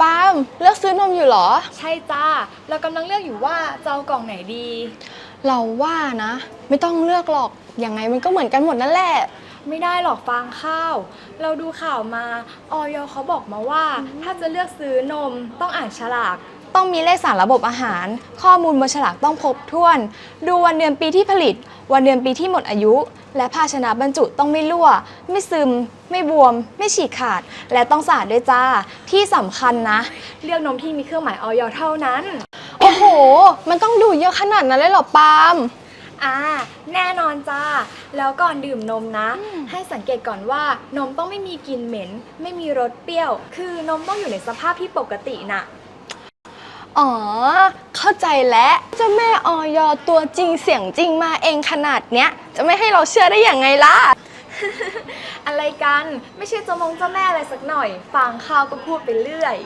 ปาล์มเลือกซื้อนมอยู่เหรอ ใช่จ้า เรากำลังเลือกอยู่ว่าจะเอากล่องไหนดี เราว่านะ ไม่ต้องเลือกหรอก ยังไงมันก็เหมือนกันหมดนั่นแหละ ไม่ได้หรอกฟางข้าว เราดูข่าวมา ออยเขาบอกมาว่า ถ้าจะเลือกซื้อนมต้องอ่านฉลาก ต้องมีเลขสารระบบอาหาร ข้อมูลบนฉลากต้องครบถ้วน ดูวันเดือนปีที่ผลิต วันเดือนปีที่หมดอายุ และภาชนะบรรจุต้องไม่รั่ว ไม่ซึม ไม่บวม ไม่ฉีกขาด และต้องสะอาดด้วยจ้า ที่สำคัญนะ เลือกนมที่มีเครื่องหมายออยเท่านั้น โอ้โห มันต้องดูเยอะขนาดนั้นเลยเหรอปาล์มอ่าแน่นอนจ้า แล้วก่อนดื่มนมนะ ให้สังเกตก่อนว่านมต้องไม่มีกลิ่นเหม็น ไม่มีรสเปรี้ยว คือนมต้องอยู่ในสภาพที่ปกติน่ะ อ๋อ เข้าใจแล้วเจ้าแม่ออยตัวจริงเสียงจริงมาเองขนาดเนี้ย จะไม่ให้เราเชื่อได้อย่างไงล่ะ อะไรกัน ไม่ใช่เจ้ามงเจ้าแม่อะไรสักหน่อย ฟังข่าวก็พูดไปเรื่อย